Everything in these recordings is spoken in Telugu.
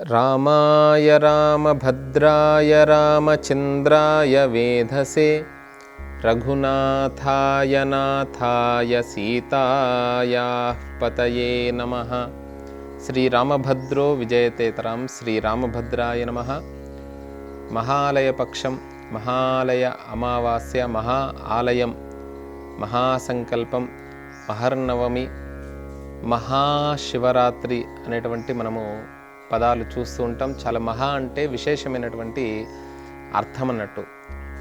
రామాయ రామభద్రాయ రామచంద్రాయ వేధసే రఘునాథాయ నాథాయ సీతాయా నమ. శ్రీరామభద్రో విజయతేతరాం శ్రీరామభద్రాయ నమ. మహాలయ మహాలయ అమావాస్య మహా ఆలయం మహాసంకల్పం మహర్నవమి మహాశివరాత్రి అనేటువంటి మనము పదాలు చూస్తూ ఉంటాం. చాలా మహా అంటే విశేషమైనటువంటి అర్థం అన్నట్టు.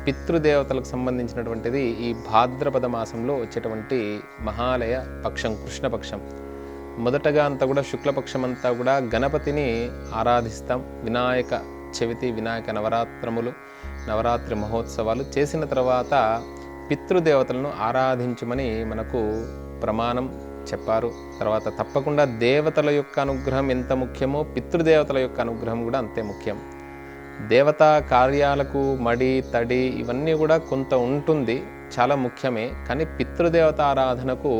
పితృదేవతలకు సంబంధించినటువంటిది ఈ భాద్రపద మాసంలో వచ్చేటువంటి మహాలయ పక్షం కృష్ణపక్షం మొదటగా అంతా కూడా శుక్లపక్షం అంతా కూడా గణపతిని ఆరాధిస్తాం. వినాయక చవితి వినాయక నవరాత్రములు నవరాత్రి మహోత్సవాలు చేసిన తర్వాత పితృదేవతలను ఆరాధించమని మనకు ప్రమాణం చెప్పారు. తర్వాత తప్పకుండా దేవతల యొక్క అనుగ్రహం ఎంత ముఖ్యమో పితృదేవతల యొక్క అనుగ్రహం కూడా అంతే ముఖ్యం. దేవతా కార్యాలకు మడి తడి ఇవన్నీ కూడా కొంత ఉంటుంది చాలా ముఖ్యమే. కానీ పితృదేవత ఆరాధనకు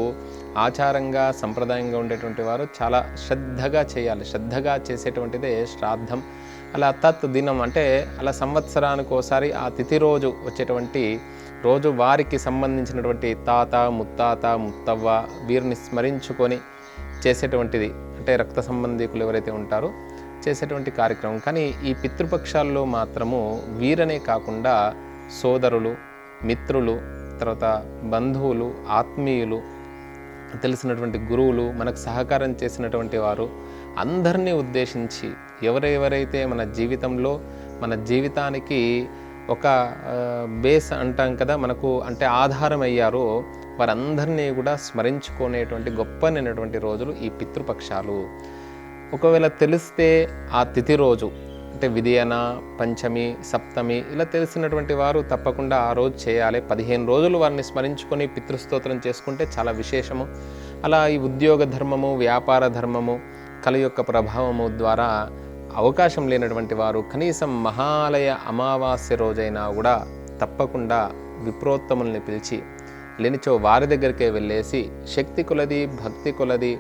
ఆచారంగా సంప్రదాయంగా ఉండేటువంటి వారు చాలా శ్రద్ధగా చేయాలి. శ్రద్ధగా చేసేటువంటిదే శ్రాద్ధం. అలా తత్ దినం అంటే అలా సంవత్సరానికి ఒకసారి ఆ తిథి రోజు వచ్చేటువంటి రోజు వారికి సంబంధించినటువంటి తాత ముత్తాత ముత్తవ్వ వీరిని స్మరించుకొని చేసేటువంటిది అంటే రక్త సంబంధికులు ఎవరైతే ఉంటారో చేసేటువంటి కార్యక్రమం. కానీ ఈ పితృపక్షాల్లో మాత్రము వీరనే కాకుండా సోదరులు మిత్రులు తర్వాత బంధువులు ఆత్మీయులు తెలిసినటువంటి గురువులు మనకు సహకారం చేసినటువంటి వారు అందరినీ ఉద్దేశించి ఎవరెవరైతే మన జీవితంలో మన జీవితానికి ఒక బేస్ అంటాం కదా మనకు అంటే ఆధారం అయ్యారో వారందరినీ కూడా స్మరించుకునేటువంటి గొప్పనైనటువంటి రోజులు ఈ పితృపక్షాలు. ఒకవేళ తెలిస్తే ఆ తిథి రోజు అంటే విధియన పంచమి సప్తమి ఇలా తెలిసినటువంటి వారు తప్పకుండా ఆ రోజు చేయాలి. పదిహేను రోజులు వారిని స్మరించుకొని పితృస్తోత్రం చేసుకుంటే చాలా విశేషము. అలా ఈ ఉద్యోగ ధర్మము వ్యాపార ధర్మము కళ యొక్క ప్రభావము ద్వారా అవకాశం లేనటువంటి వారు కనీసం మహాలయ అమావాస్య రోజైనా కూడా తప్పకుండా విప్రోత్తముల్ని పిలిచి లేనిచో వారి దగ్గరికే వెళ్ళేసి శక్తి కొలది భక్తి కొలది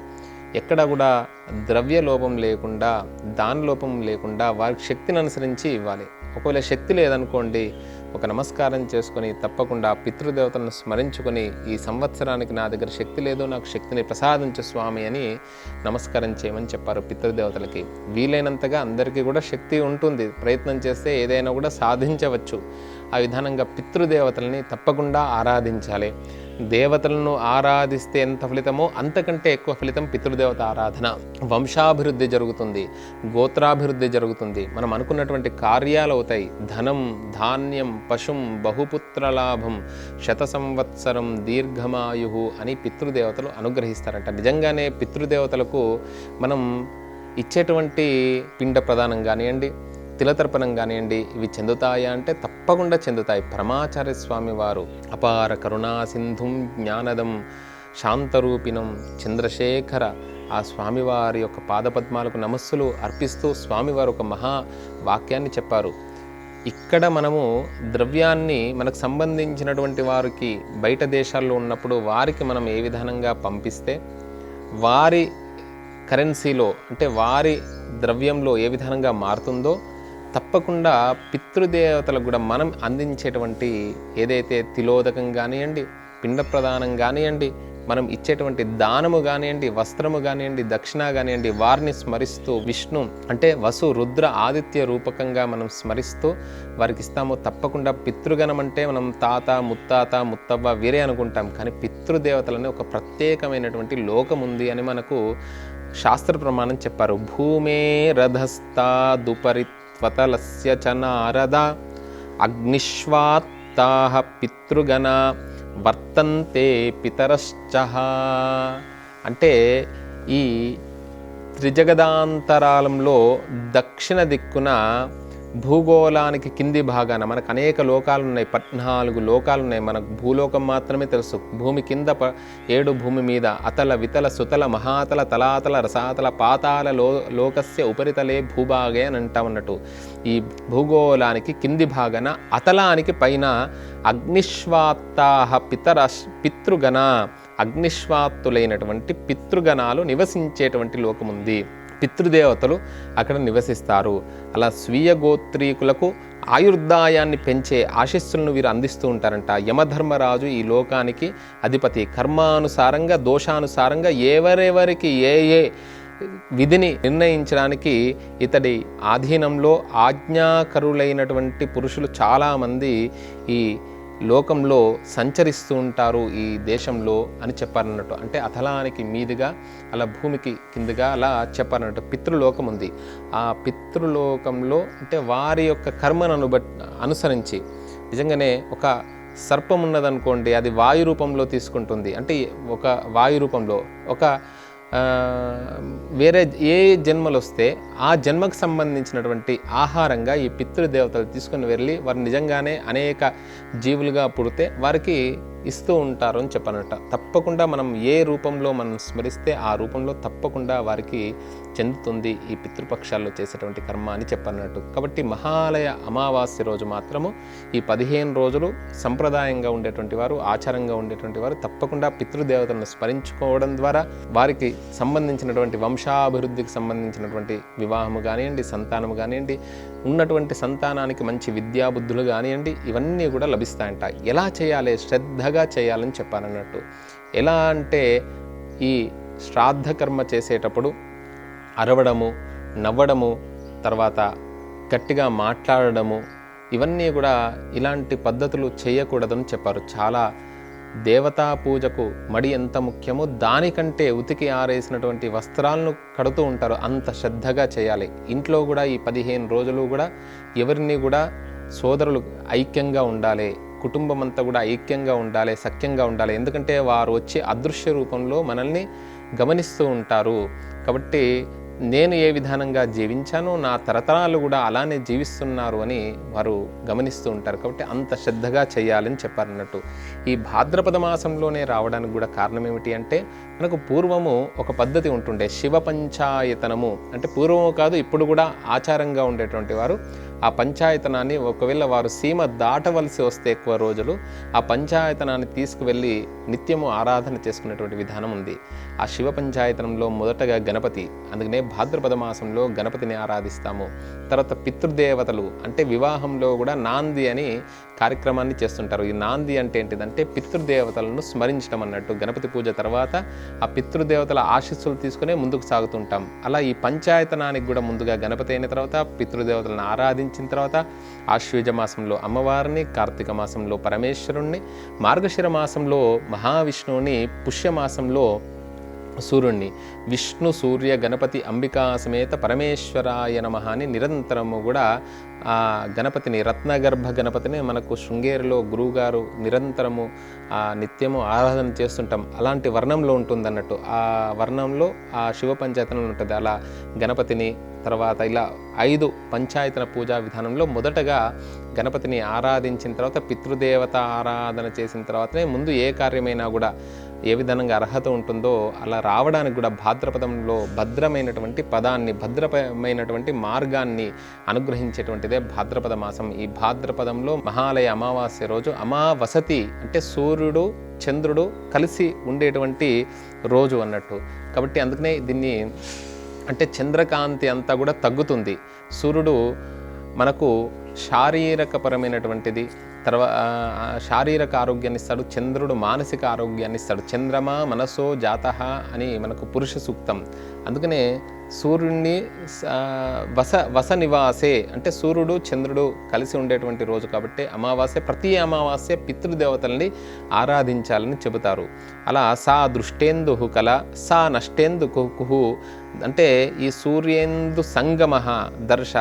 ఎక్కడ కూడా ద్రవ్య లోపం లేకుండా దాన లోపం లేకుండా వారికి శక్తిని అనుసరించి ఇవ్వాలి. ఒకవేళ శక్తి లేదనుకోండి ఒక నమస్కారం చేసుకొని తప్పకుండా పితృదేవతలను స్మరించుకొని ఈ సంవత్సరానికి నా దగ్గర శక్తి లేదు నాకు శక్తిని ప్రసాదించు స్వామి అని నమస్కారం చేయమని చెప్పారు పితృదేవతలకి. వీలైనంతగా అందరికీ కూడా శక్తి ఉంటుంది. ప్రయత్నం చేస్తే ఏదైనా కూడా సాధించవచ్చు. ఆ విధానంగా పితృదేవతల్ని తప్పకుండా ఆరాధించాలి. దేవతలను ఆరాధిస్తే ఎంత ఫలితమో అంతకంటే ఎక్కువ ఫలితం పితృదేవత ఆరాధన. వంశాభివృద్ధి జరుగుతుంది గోత్రాభివృద్ధి జరుగుతుంది. మనం అనుకున్నటువంటి కార్యాలు అవుతాయి. ధనం ధాన్యం పశుం బహుపుత్ర లాభం శత సంవత్సరం దీర్ఘమాయు అని పితృదేవతలు అనుగ్రహిస్తారంట. నిజంగానే పితృదేవతలకు మనం ఇచ్చేటువంటి పిండ ప్రదానం కానివ్వండి తిలతర్పణం కానివ్వండి ఇవి చెందుతాయా అంటే తప్పకుండా చెందుతాయి. పరమాచార్య స్వామి వారు అపార కరుణా సింధుం జ్ఞానదం శాంతరూపిణం చంద్రశేఖర ఆ స్వామివారి యొక్క పాదపద్మాలకు నమస్సులు అర్పిస్తూ స్వామివారు ఒక మహా వాక్యాన్ని చెప్పారు. ఇక్కడ మనము ద్రవ్యాన్ని మనకు సంబంధించినటువంటి వారికి బయట దేశాల్లో ఉన్నప్పుడు వారికి మనం ఏ విధానంగా పంపిస్తే వారి కరెన్సీలో అంటే వారి ద్రవ్యంలో ఏ విధానంగా మారుతుందో తప్పకుండా పితృదేవతలకు కూడా మనం అందించేటువంటి ఏదైతే తిలోదకం కానివ్వండి పిండ ప్రదానం కానివ్వండి మనం ఇచ్చేటువంటి దానము కానివ్వండి వస్త్రము కానివ్వండి దక్షిణ కానివ్వండి వారిని స్మరిస్తూ విష్ణు అంటే వసు రుద్ర ఆదిత్య రూపకంగా మనం స్మరిస్తూ వారికి ఇస్తాము. తప్పకుండా పితృగణం అంటే మనం తాత ముత్తాత ముత్తవ్వ వీరే అనుకుంటాం. కానీ పితృదేవతలనే ఒక ప్రత్యేకమైనటువంటి లోకం ఉంది అని మనకు శాస్త్ర ప్రమాణం చెప్పారు. భూమే రథస్థాదుపరిత్వతలస్య చ నారద అగ్నిష్వాత్తా పితృగణ వర్తంతే పితరశ్చ అంటే ఈ త్రిజగదాంతరాలంలో దక్షిణ దిక్కున భూగోళానికి కింది భాగాన మనకు అనేక లోకాలు ఉన్నాయి పద్నాలుగు లోకాలు ఉన్నాయి మనకు భూలోకం మాత్రమే తెలుసు. భూమి కింద ప ఏడు భూమి మీద అతల వితల సుతల మహాతల తలాతల రసాతల పాతాల లో లోకస్య ఉపరితలే భూభాగే అని అంటామన్నట్టు ఈ భూగోళానికి కింది భాగాన అతలానికి పైన అగ్నిష్వాత్తాహ పితర పితృగణ అగ్నిష్వాత్తులైనటువంటి పితృగణాలు నివసించేటువంటి లోకముంది. పితృదేవతలు అక్కడ నివసిస్తారు. అలా స్వీయ గోత్రీకులకు ఆయుర్దాయాన్ని పెంచే ఆశస్సులను వీరు అందిస్తూ ఉంటారంట. యమధర్మరాజు ఈ లోకానికి అధిపతి. కర్మానుసారంగా దోషానుసారంగా ఎవరెవరికి ఏ ఏ విధిని నిర్ణయించడానికి ఇతడి ఆధీనంలో ఆజ్ఞాకరులైనటువంటి పురుషులు చాలామంది ఈ లోకంలో సంచరిస్తూ ఉంటారు ఈ దేశంలో అని చెప్పారన్నట్టు. అంటే అథలానికి మీదుగా అలా భూమికి కిందగా అలా చెప్పారన్నట్టు పితృలోకం ఉంది. ఆ పితృలోకంలో అంటే వారి యొక్క కర్మను అనుబట్ అనుసరించి నిజంగానే ఒక సర్పం ఉన్నదనుకోండి అది వాయు రూపంలో తీసుకుంటుంది. అంటే ఒక వాయు రూపంలో ఒక వేరే ఏ జన్మలు వస్తే ఆ జన్మకు సంబంధించినటువంటి ఆహారంగా ఈ పితృదేవతలు తీసుకుని వెళ్ళి వారు నిజంగానే అనేక జీవులుగా పుడితే వారికి ఇస్తూ ఉంటారు అని చెప్పనట. తప్పకుండా మనం ఏ రూపంలో మనం స్మరిస్తే ఆ రూపంలో తప్పకుండా వారికి చెందుతుంది ఈ పితృపక్షాల్లో చేసేటువంటి కర్మ అని చెప్పన్నట్టు కాబట్టి మహాలయ అమావాస్య రోజు మాత్రము ఈ పదిహేను రోజులు సంప్రదాయంగా ఉండేటువంటి వారు ఆచారంగా ఉండేటువంటి వారు తప్పకుండా పితృదేవతలను స్మరించుకోవడం ద్వారా వారికి సంబంధించినటువంటి వంశాభివృద్ధికి సంబంధించినటువంటి వివాహము కానివ్వండి సంతానము కానివ్వండి ఉన్నటువంటి సంతానానికి మంచి విద్యాబుద్ధులు కానివ్వండి ఇవన్నీ కూడా లభిస్తాయంట. ఎలా చేయాలి? శ్రద్ధగా చేయాలని చెప్పానన్నట్టు. ఎలా అంటే ఈ శ్రాద్ధ కర్మ చేసేటప్పుడు అరవడము నవ్వడము తర్వాత గట్టిగా మాట్లాడడము ఇవన్నీ కూడా ఇలాంటి పద్ధతులు చేయకూడదని చెప్పారు. చాలా దేవతా పూజకు మడి ఎంత ముఖ్యమో దానికంటే ఉతికి ఆరేసినటువంటి వస్త్రాలను కడుతూ ఉంటారు. అంత శ్రద్ధగా చేయాలి. ఇంట్లో కూడా ఈ పదిహేను రోజులు కూడా ఎవరిని కూడా సోదరులు ఐక్యంగా ఉండాలి. కుటుంబం అంతా కూడా ఐక్యంగా ఉండాలి సఖ్యంగా ఉండాలి. ఎందుకంటే వారు వచ్చే అదృశ్య రూపంలో మనల్ని గమనిస్తూ ఉంటారు. కాబట్టి నేను ఏ విధానంగా జీవించానో నా తరతరాలు కూడా అలానే జీవిస్తున్నారు అని వారు గమనిస్తూ ఉంటారు. కాబట్టి అంత శ్రద్ధగా చేయాలని చెప్పారన్నట్టు ఈ భాద్రపద మాసంలోనే రావడానికి కూడా కారణం ఏమిటి అంటే మనకు పూర్వము ఒక పద్ధతి ఉంటుండే శివ పంచాయతనము అంటే పూర్వము కాదు ఇప్పుడు కూడా ఆచారంగా ఉండేటువంటి వారు ఆ పంచాయతనాన్ని ఒకవేళ వారు సీమ దాటవలసి వస్తే ఎక్కువ రోజులు ఆ పంచాయతనాన్ని తీసుకువెళ్ళి నిత్యము ఆరాధన చేసుకునేటువంటి విధానం ఉంది. ఆ శివ పంచాయతనంలో మొదటగా గణపతి అందుకనే భాద్రపద మాసంలో గణపతిని ఆరాధిస్తాము. తర్వాత పితృదేవతలు అంటే వివాహంలో కూడా నాంది అని కార్యక్రమాన్ని చేస్తుంటారు. ఈ నాంది అంటే ఏంటిదంటే పితృదేవతలను స్మరించడం అన్నట్టు. గణపతి పూజ తర్వాత ఆ పితృదేవతల ఆశీస్సులు తీసుకునే ముందుకు సాగుతుంటాం. అలా ఈ పంచాయతనానికి కూడా ముందుగా గణపతి అయిన తర్వాత పితృదేవతలను ఆరాధించిన తర్వాత ఆశ్వయుజ మాసంలో అమ్మవారిని కార్తీక మాసంలో పరమేశ్వరుణ్ణి మార్గశిర మాసంలో మహావిష్ణువుని పుష్యమాసంలో సూర్యుణ్ణి. విష్ణు సూర్య గణపతి అంబికా సమేత పరమేశ్వరాయ నమ అని నిరంతరము కూడా ఆ గణపతిని రత్నగర్భ గణపతిని మనకు శృంగేరిలో గురువుగారు నిరంతరము ఆ నిత్యము ఆరాధన చేస్తుంటాం. అలాంటి వర్ణంలో ఉంటుంది అన్నట్టు ఆ వర్ణంలో ఆ శివ పంచాయతనలు ఉంటుంది. అలా గణపతిని తర్వాత ఇలా ఐదు పంచాయతన పూజా విధానంలో మొదటగా గణపతిని ఆరాధించిన తర్వాత పితృదేవత ఆరాధన చేసిన తర్వాతనే ముందు ఏ కార్యమైనా కూడా ఏ విధంగా అర్హత ఉంటుందో అలా రావడానికి కూడా భాద్రపదంలో భద్రమైనటువంటి పదాన్ని భద్రమైనటువంటి మార్గాన్ని అనుగ్రహించేటువంటిదే భాద్రపద మాసం. ఈ భాద్రపదంలో మహాలయ అమావాస్య రోజు అమావసతి అంటే సూర్యుడు చంద్రుడు కలిసి ఉండేటువంటి రోజు అన్నట్టు. కాబట్టి అందుకనే దీన్ని అంటే చంద్రకాంతి అంతా కూడా తగ్గుతుంది. సూర్యుడు మనకు శారీరకపరమైనటువంటిది తర్వా శారీరక ఆరోగ్యాన్ని ఇస్తాడు చంద్రుడు మానసిక ఆరోగ్యాన్ని ఇస్తాడు. చంద్రమా మనసో జాత అని మనకు పురుష సూక్తం. అందుకనే సూర్యుడిని స- వస వస నివాసే అంటే సూర్యుడు చంద్రుడు కలిసి ఉండేటువంటి రోజు కాబట్టి అమావాస్య ప్రతి అమావాస్య పితృదేవతల్ని ఆరాధించాలని చెబుతారు. అలా సా దృష్టేందు కల సా నష్టేందు కుహు అంటే ఈ సూర్యేందు సంగమ దర్శ.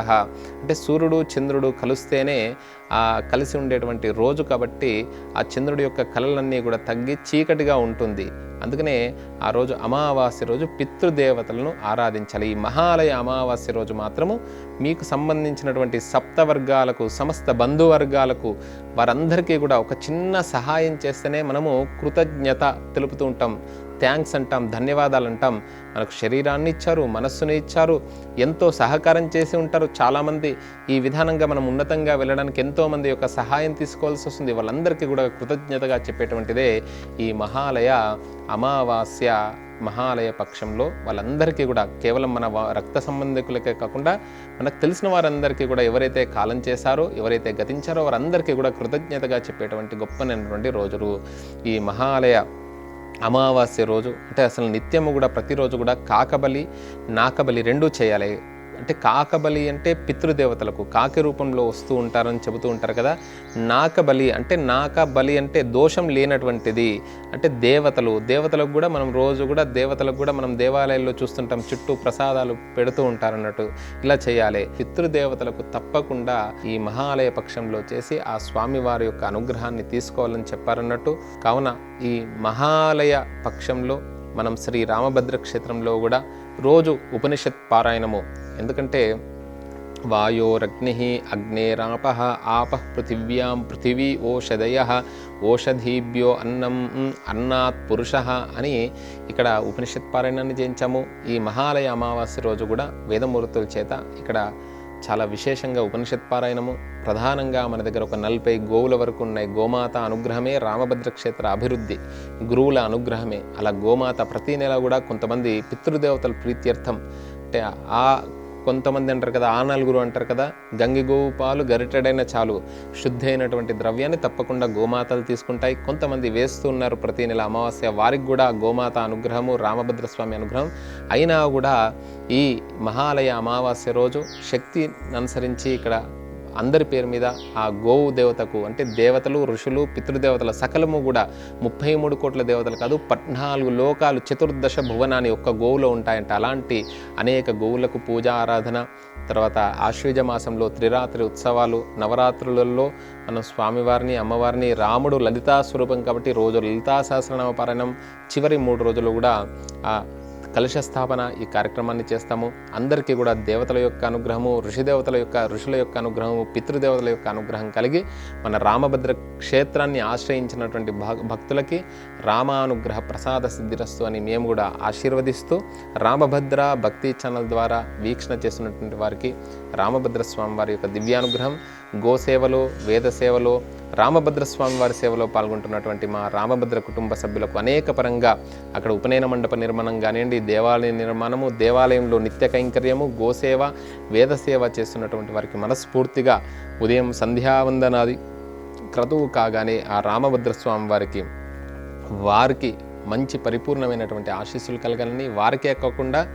అంటే సూర్యుడు చంద్రుడు కలిస్తేనే ఆ కలిసి ఉండేటువంటి రోజు కాబట్టి ఆ చంద్రుడి యొక్క కళలన్నీ కూడా తగ్గి చీకటిగా ఉంటుంది. అందుకనే ఆ రోజు అమావాస్య రోజు పితృదేవతలను ఆరాధించాలి. ఈ మహాలయ అమావాస్య రోజు మాత్రము మీకు సంబంధించినటువంటి సప్త వర్గాలకు సమస్త బంధువర్గాలకు వారందరికీ కూడా ఒక చిన్న సహాయం చేస్తేనే మనము కృతజ్ఞత తెలుపుతూ ఉంటాం. థ్యాంక్స్ అంటాం ధన్యవాదాలు అంటాం. మనకు శరీరాన్ని ఇచ్చారు మనస్సుని ఇచ్చారు ఎంతో సహకారం చేసి ఉంటారు చాలామంది. ఈ విధానంగా మనం ఉన్నతంగా వెళ్ళడానికి ఎంతోమంది యొక్క సహాయం తీసుకోవాల్సి వస్తుంది. వాళ్ళందరికీ కూడా కృతజ్ఞతగా చెప్పేటువంటిదే ఈ మహాలయ అమావాస్య మహాలయ పక్షంలో వాళ్ళందరికీ కూడా కేవలం మన వా- రక్త సంబంధికులకే కాకుండా మనకు తెలిసిన వారందరికీ కూడా ఎవరైతే కాలం చేశారో ఎవరైతే గతించారో వారందరికీ కూడా కృతజ్ఞతగా చెప్పేటువంటి గొప్పనైనటువంటి రోజులు. ఈ మహాలయ అమావాస్య రోజు అంటే అసలు నిత్యము కూడా ప్రతిరోజు కూడా కాకబలి నాకబలి రెండూ చేయాలి. అంటే కాకబలి అంటే పితృదేవతలకు కాకి రూపంలో వస్తూ ఉంటారని చెబుతూ ఉంటారు కదా. నాకబలి అంటే నాక బలి అంటే దోషం లేనటువంటిది. అంటే దేవతలు దేవతలకు కూడా మనం రోజు కూడా దేవతలకు కూడా మనం దేవాలయాల్లో చూస్తుంటాం చుట్టూ ప్రసాదాలు పెడుతూ ఉంటారు అన్నట్టు ఇలా చేయాలి. పితృదేవతలకు తప్పకుండా ఈ మహాలయ పక్షంలో చేసి ఆ స్వామివారి యొక్క అనుగ్రహాన్ని తీసుకోవాలని చెప్పారన్నట్టు. కావున ఈ మహాలయ పక్షంలో మనం శ్రీ రామభద్ర క్షేత్రంలో కూడా రోజు ఉపనిషత్ పారాయణము ఎందుకంటే వాయోరగ్ని అగ్నేరాప ఆప పృథివ్యాం పృథివీ ఓషధయ ఓషధీభ్యో అన్నం అన్నాత్ పురుష అని ఇక్కడ ఉపనిషత్ పారాయణాన్ని చేయించాము ఈ మహాలయ అమావాస్య రోజు కూడా వేదమూర్తుల చేత ఇక్కడ చాలా విశేషంగా ఉపనిషత్ పారాయణము. ప్రధానంగా మన దగ్గర ఒక నలభై గోవుల వరకు ఉన్నాయి. గోమాత అనుగ్రహమే రామభద్ర క్షేత్ర అభివృద్ధి గురువుల అనుగ్రహమే. అలా గోమాత ప్రతి నెల కూడా కొంతమంది పితృదేవతల ప్రీత్యర్థం. అంటే ఆ కొంతమంది అంటారు కదా ఆ నలుగురు అంటారు కదా గంగి గోవు పాలు గరిటెడైన చాలు. శుద్ధి అయినటువంటి ద్రవ్యాన్ని తప్పకుండా గోమాతలు తీసుకుంటాయి. కొంతమంది వేస్తూ ఉన్నారు ప్రతి నెల అమావాస్య. వారికి కూడా గోమాత అనుగ్రహము రామభద్రస్వామి అనుగ్రహం. అయినా కూడా ఈ మహాలయ అమావాస్య రోజు శక్తిని అనుసరించి ఇక్కడ అందరి పేరు మీద ఆ గోవు దేవతకు అంటే దేవతలు ఋషులు పితృదేవతల సకలము కూడా ముప్పై మూడు కోట్ల దేవతలు కాదు పద్నాలుగు లోకాలు చతుర్దశ భువనాన్ని ఒక్క గోవులో ఉంటాయంట. అలాంటి అనేక గోవులకు పూజ ఆరాధన తర్వాత ఆశ్వీజ మాసంలో త్రిరాత్రి ఉత్సవాలు నవరాత్రులలో మనం స్వామివారిని అమ్మవారిని రాముడు లలితా స్వరూపం కాబట్టి రోజు లలితా సహస్రనామ పారాయణం చివరి మూడు రోజులు కూడా కలుష స్థాపన ఈ కార్యక్రమాన్ని చేస్తాము. అందరికీ కూడా దేవతల యొక్క అనుగ్రహము ఋషిదేవతల యొక్క ఋషుల యొక్క అనుగ్రహము పితృదేవతల యొక్క అనుగ్రహం కలిగి మన రామభద్ర క్షేత్రాన్ని ఆశ్రయించినటువంటి భక్తులకి రామానుగ్రహ ప్రసాద సిద్ధిరస్తు అని మేము కూడా ఆశీర్వదిస్తూ రామభద్ర భక్తి ఛానల్ ద్వారా వీక్షణ చేస్తున్నటువంటి వారికి రామభద్ర స్వామి వారి యొక్క దివ్యానుగ్రహం గోసేవలో వేద సేవలో రామభద్రస్వామి వారి సేవలో పాల్గొంటున్నటువంటి మా రామభద్ర కుటుంబ సభ్యులకు అనేక పరంగా అక్కడ ఉపనయన మండప నిర్మాణం కానివ్వండి దేవాలయ నిర్మాణము దేవాలయంలో నిత్య కైంకర్యము గోసేవ వేద సేవ చేస్తున్నటువంటి వారికి మనస్ఫూర్తిగా ఉదయం సంధ్యావందనాది. క్రతువు కాగానే ఆ రామభద్రస్వామి వారికి వారికి మంచి పరిపూర్ణమైనటువంటి ఆశీస్సులు కలగాలని వారికే కాకుండా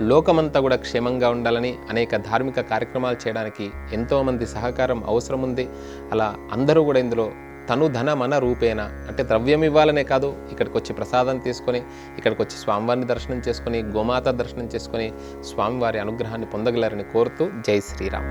లోకమంతా కూడా క్షేమంగా ఉండాలని అనేక ధార్మిక కార్యక్రమాలు చేయడానికి ఎంతోమంది సహకారం అవసరం ఉంది అలా అందరూ కూడా ఇందులో తను ధన మన రూపేణ అంటే ద్రవ్యం ఇవ్వాలనే కాదు ఇక్కడికి వచ్చి ప్రసాదం తీసుకొని ఇక్కడికి వచ్చి స్వామివారిని దర్శనం చేసుకొని గోమాత దర్శనం చేసుకొని స్వామివారి అనుగ్రహాన్ని పొందగలరని కోరుతూ జై శ్రీరామ్.